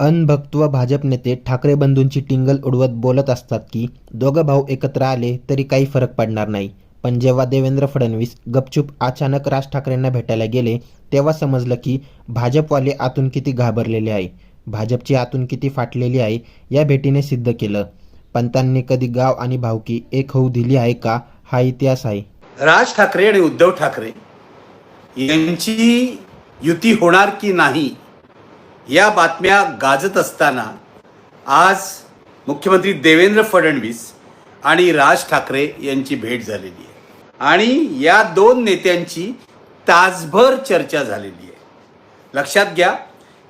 अनभक्त्व भाजप नेते ठाकरे बंधूंची टिंगल उडवत बोलत असतात की दोघं भाऊ एकत्र आले तरी काही फरक पडणार नाही. पण जेव्हा देवेंद्र फडणवीस गपचूप अचानक राज ठाकरेंना भेटायला गेले तेव्हा समजलं की भाजपवाले आतून किती घाबरलेले आहे. भाजपची आतून किती फाटलेली आहे या भेटीने सिद्ध केलं. पंतांनी कधी गाव आणि भावकी एक होऊ दिली आहे का हा इतिहास आहे. राज ठाकरे आणि उद्धव ठाकरे यांची युती होणार की नाही या बातम्या गाजत असताना आज मुख्यमंत्री देवेंद्र फडणवीस आणि राज ठाकरे यांची भेट झालेली आहे. आणि या दोन नेत्यांची तासभर चर्चा झालेली आहे. लक्षात घ्या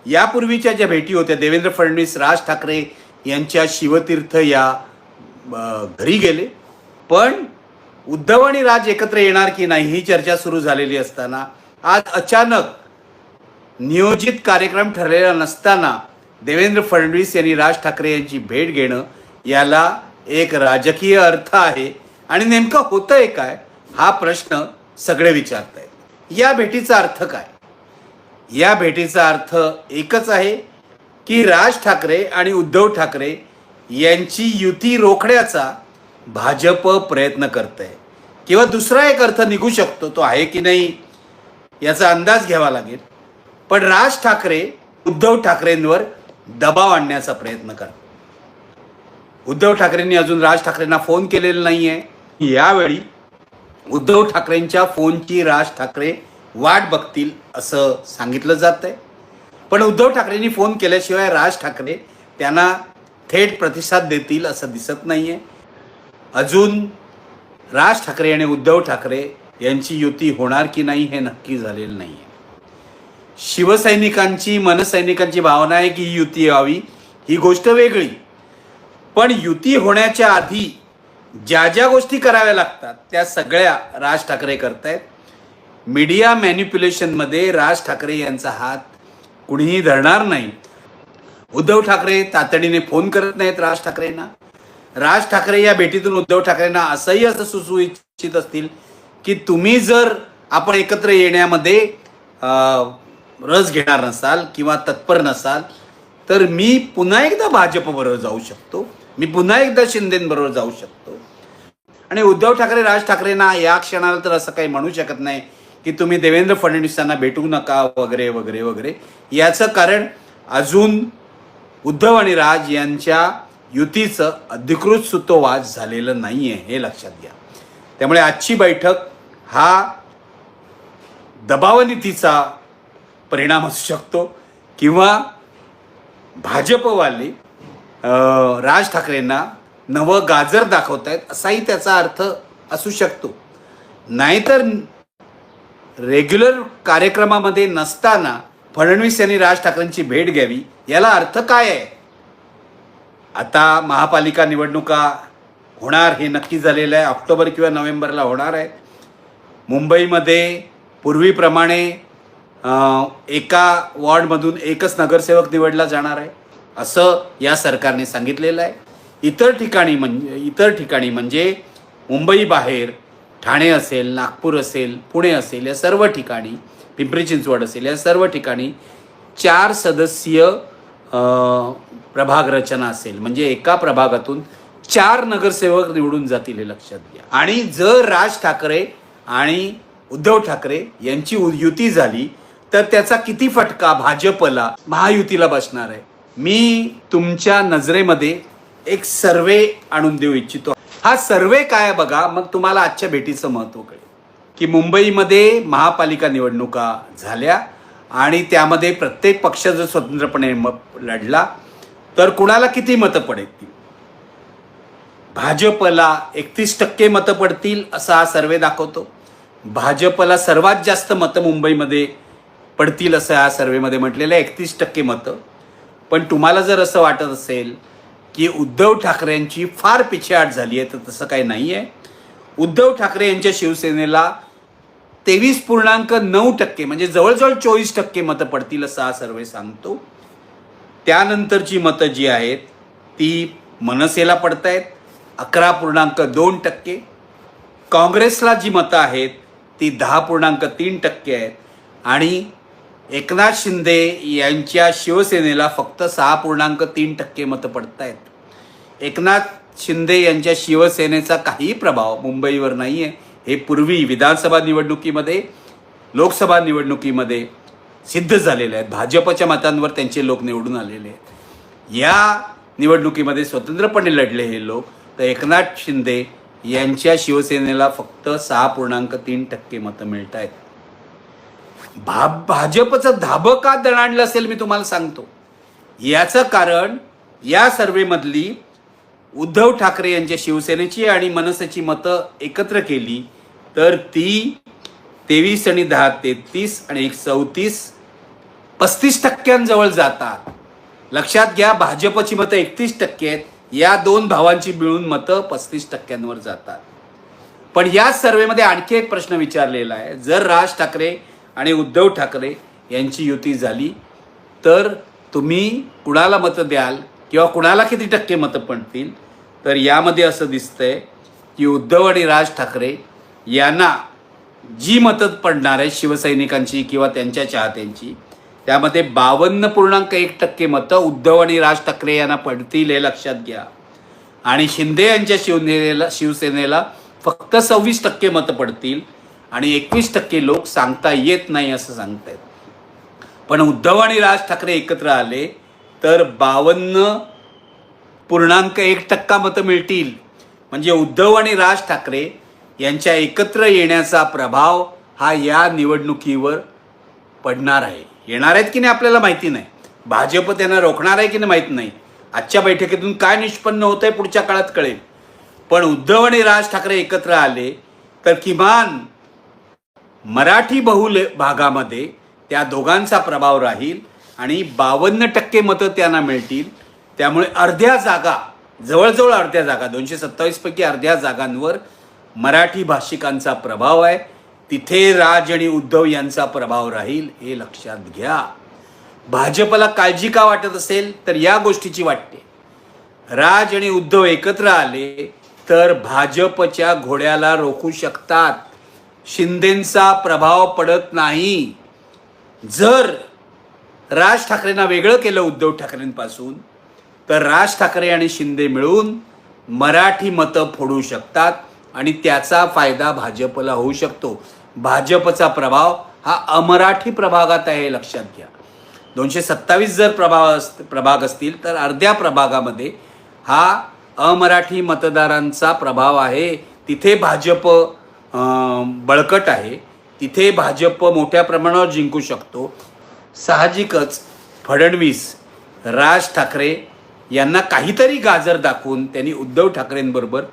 यापूर्वीच्या ज्या भेटी होत्या देवेंद्र फडणवीस राज ठाकरे यांच्या शिवतीर्थ या घरी गेले. पण उद्धव आणि राज एकत्र येणार की नाही ही चर्चा सुरू झालेली असताना आज अचानक नियोजित कार्यक्रम ठरलेला नसताना देवेंद्र फडणवीस यांनी राज ठाकरे यांची भेट घेणं याला एक राजकीय अर्थ आहे. आणि नेमकं होतंय काय? हा प्रश्न सगळे विचारत आहेत या भेटीचा अर्थ काय? या भेटीचा अर्थ एकच आहे की राज ठाकरे आणि उद्धव ठाकरे यांची युती रोखण्याचा भाजप प्रयत्न करत आहे किंवा दुसरा एक अर्थ निघू शकतो तो आहे की नाही याचा अंदाज घ्यावा लागेल. पण राज ठाकरे उद्धव ठाकरेंवर दबाव आणण्याचा प्रयत्न करतात. उद्धव ठाकरेंनी अजून राज ठाकरेंना फोन केलेला नाही आहे यावेळी उद्धव ठाकरेंच्या फोनची राज ठाकरे वाट बघतील असं सांगितलं जात आहे पण उद्धव ठाकरेंनी फोन केल्याशिवाय राज ठाकरे त्यांना थेट प्रतिसाद देतील असं दिसत नाही आहे अजून राज ठाकरे आणि उद्धव ठाकरे यांची युती होणार की नाही हे नक्की झालेलं नाही आहे शिवसैनिकांची मनसैनिकांची भावना आहे की ही युती व्हावी ही गोष्ट वेगळी. पण युती होण्याच्या आधी ज्या ज्या गोष्टी कराव्या लागतात त्या सगळ्या राज ठाकरे करतायत. मीडिया मॅन्युप्युलेशनमध्ये राज ठाकरे यांचा हात कुणीही धरणार नाही. उद्धव ठाकरे तातडीने फोन करत नाहीत राज ठाकरेंना. राज ठाकरे या भेटीतून उद्धव ठाकरेंना असंही असं सुचवू इच्छित असतील की तुम्ही जर आपण एकत्र येण्यामध्ये रस घेणार नसाल किंवा तत्पर नसाल तर मी पुन्हा एकदा भाजपबरोबर जाऊ शकतो. मी पुन्हा एकदा शिंदेबरोबर जाऊ शकतो. आणि उद्धव ठाकरे राज ठाकरेंना या क्षणाला तर असं काही म्हणू शकत नाही की तुम्ही देवेंद्र फडणवीसांना भेटू नका वगैरे वगैरे वगैरे. याचं कारण अजून उद्धव आणि राज यांच्या युतीचं अधिकृत सुतोवाच झालेलं नाही आहे हे लक्षात घ्या. त्यामुळे आजची बैठक हा दबावनीतीचा परिणाम असू शकतो. किंवा भाजपवाले राज ठाकरेंना नवं गाजर दाखवत आहेत असाही त्याचा अर्थ असू शकतो. नाहीतर रेग्युलर कार्यक्रमामध्ये नसताना फडणवीस यांनी राज ठाकरेंची भेट घ्यावी याला अर्थ काय आहे? आता महापालिका निवडणुका होणार हे नक्की झालेलं आहे. ऑक्टोबर किंवा नोव्हेंबरला होणार आहे. मुंबईमध्ये पूर्वीप्रमाणे एका वॉर्डमधून एकच नगरसेवक निवडला जाणार आहे असं या सरकारने सांगितलेलं आहे. इतर ठिकाणी म्हणजे इतर ठिकाणी म्हणजे मुंबई बाहेर ठाणे असेल नागपूर असेल पुणे असेल या सर्व ठिकाणी पिंपरी चिंचवड असेल या सर्व ठिकाणी चार सदस्यीय प्रभाग रचना असेल. म्हणजे एका प्रभागातून चार नगरसेवक निवडून जातील हे लक्षात घ्या. आणि जर राज ठाकरे आणि उद्धव ठाकरे यांची युती झाली तर त्याचा किती फटका भाजपला महायुतीला बसणार आहे? मी तुमच्या नजरेमध्ये एक सर्वे आणून देऊ इच्छितो. हा सर्वे काय बघा मग तुम्हाला आजच्या भेटीचं महत्त्व कळेल. की मुंबईमध्ये महापालिका निवडणुका झाल्या आणि त्यामध्ये प्रत्येक पक्ष जर स्वतंत्रपणे लढला तर कुणाला किती मतं पडतील? भाजपला एकतीस टक्के मतं पडतील असा हा सर्वे दाखवतो. भाजपला सर्वात जास्त मतं मुंबईमध्ये पडतील असं या सर्वेमध्ये म्हटलेलं आहे. एकतीस टक्के मतं. पण तुम्हाला जर असं वाटत असेल की उद्धव ठाकरेंची फार पिछेहाट झाली आहे तर तसं काही नाही आहे. उद्धव ठाकरे यांच्या शिवसेनेला तेवीस पूर्णांक नऊ टक्के म्हणजे जवळजवळ चोवीस टक्के मतं पडतील असं हा सर्वे सांगतो. त्यानंतरची मतं जी आहेत ती मनसेला पडत आहेत अकरा पूर्णांक दोन टक्के. काँग्रेसला जी मतं आहेत ती दहा पूर्णांक तीन टक्के आहेत. आणि एकनाथ शिंदे यांच्या शिवसेनेला फक्त सहा पूर्णांक तीन टक्के मतं पडत आहेत एकनाथ शिंदे यांच्या शिवसेनेचा काही प्रभाव मुंबईवर नाही आहे हे पूर्वी विधानसभा निवडणुकीमध्ये लोकसभा निवडणुकीमध्ये सिद्ध झालेले आहेत. भाजपच्या मतांवर त्यांचे लोक निवडून आलेले आहेत. या निवडणुकीमध्ये स्वतंत्रपणे लढले हे लोक तर एकनाथ शिंदे यांच्या शिवसेनेला फक्त सहा पूर्णांक तीन टक्के मतं मिळत आहेत भा भाजपचं धाबं का दणाणलं असेल मी तुम्हाला सांगतो. याचं कारण या सर्वेमधली उद्धव ठाकरे यांच्या शिवसेनेची आणि मनसेची मतं एकत्र केली तर ती तेवीस आणि दहा तेहतीस आणि एक चौतीस पस्तीस टक्क्यांजवळ जातात. लक्षात घ्या भाजपची मतं एकतीस टक्के आहेत. या दोन भावांची मिळून मतं पस्तीस टक्क्यांवर जातात. पण या सर्वेमध्ये आणखी एक प्रश्न विचारलेला आहे. जर राज ठाकरे आणि उद्धव ठाकरे यांची युती झाली तर तुम्ही कुणाला मतं द्याल किंवा कुणाला किती टक्के मतं पडतील? तर यामध्ये असं दिसतंय की उद्धव आणि राज ठाकरे यांना जी मतं पडणार आहे शिवसैनिकांची किंवा त्यांच्या चाहत्यांची त्यामध्ये बावन्न पूर्णांक एक टक्के मतं उद्धव आणि राज ठाकरे यांना पडतील हे लक्षात घ्या. आणि शिंदे यांच्या शिवसेनेला शिवसेनेला फक्त सव्वीस टक्के मतं पडतील. आणि एकवीस टक्के लोक सांगता येत नाही असं सांगतायत. पण उद्धव आणि राज ठाकरे एकत्र आले तर बावन्न पूर्णांक एक टक्का मतं मिळतील. म्हणजे उद्धव आणि राज ठाकरे यांच्या एकत्र येण्याचा प्रभाव हा या निवडणुकीवर पडणार आहे. येणार आहेत की नाही आपल्याला माहिती नाही. भाजप त्यांना रोखणार आहे की नाही माहीत नाही. आजच्या बैठकीतून काय निष्पन्न होत आहे पुढच्या काळात कळेल. पण उद्धव आणि राज ठाकरे एकत्र आले तर किमान मराठी बहुल भागामध्ये त्या दोघांचा प्रभाव राहील आणि बावन्न टक्के मतं त्यांना मिळतील. त्यामुळे अर्ध्या जागा जवळजवळ अर्ध्या जागा दोनशे सत्तावीसपैकी अर्ध्या जागांवर मराठी भाषिकांचा प्रभाव आहे. तिथे राज आणि उद्धव यांचा प्रभाव राहील हे लक्षात घ्या. भाजपला काळजी का वाटत असेल? तर या गोष्टीची वाटते. राज आणि उद्धव एकत्र आले तर भाजपच्या घोड्याला रोखू शकतात. शिंदेंचा प्रभाव पडत नाही. जर राज ठाकरेंना वेगळं केलं उद्धव ठाकरेंपासून तर राज ठाकरे आणि शिंदे मिळून मराठी मतं फोडू शकतात आणि त्याचा फायदा भाजपला होऊ शकतो. भाजपचा प्रभाव हा अमराठी प्रभागात आहे लक्षात घ्या. दोनशे सत्तावीस जर प्रभाव अस- प्रभाग असतील तर अर्ध्या प्रभागामध्ये हा अमराठी मतदारांचा प्रभाव आहे. तिथे भाजप बळकट आहे. तिथे भाजप मोठ्या प्रमाणावर जिंकू शकतो. साहजिकच फडणवीस राज ठाकरे यांना काहीतरी गाजर दाखवून त्यांनी उद्धव ठाकरेंबरोबर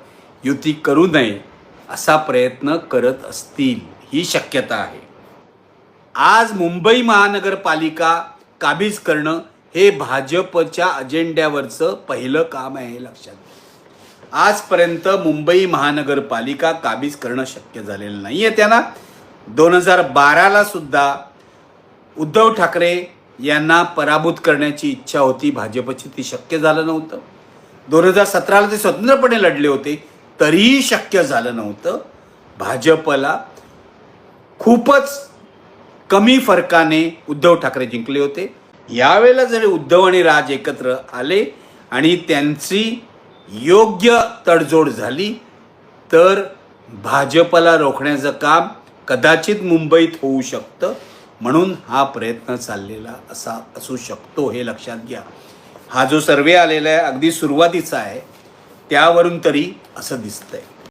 युती करू नये असा प्रयत्न करत असतील ही शक्यता आहे. आज मुंबई महानगरपालिका काबीज करणं हे भाजपच्या अजेंड्यावरचं पहिलं काम आहे लक्षात घ्या. आजपर्यंत मुंबई महानगरपालिका काबीज करणं शक्य झालेलं नाही आहे त्यांना. दोन हजार बाराला सुद्धा उद्धव ठाकरे यांना पराभूत करण्याची इच्छा होती. भाजपची ती शक्य झालं नव्हतं. दोन हजार सतराला ते स्वतंत्रपणे लढले होते तरीही शक्य झालं नव्हतं. भाजपला खूपच कमी फरकाने उद्धव ठाकरे जिंकले होते. यावेळेला जरी उद्धव आणि राज एकत्र आले आणि त्यांची योग्य तडजोड झाली तर भाजपला रोखण्याचं काम कदाचित मुंबईत होऊ शकतं म्हणून हा प्रयत्न चाललेला असा असू शकतो हे लक्षात घ्या. हा जो सर्वे आलेला आहे अगदी सुरुवातीचा आहे त्यावरून तरी असं दिसतंय.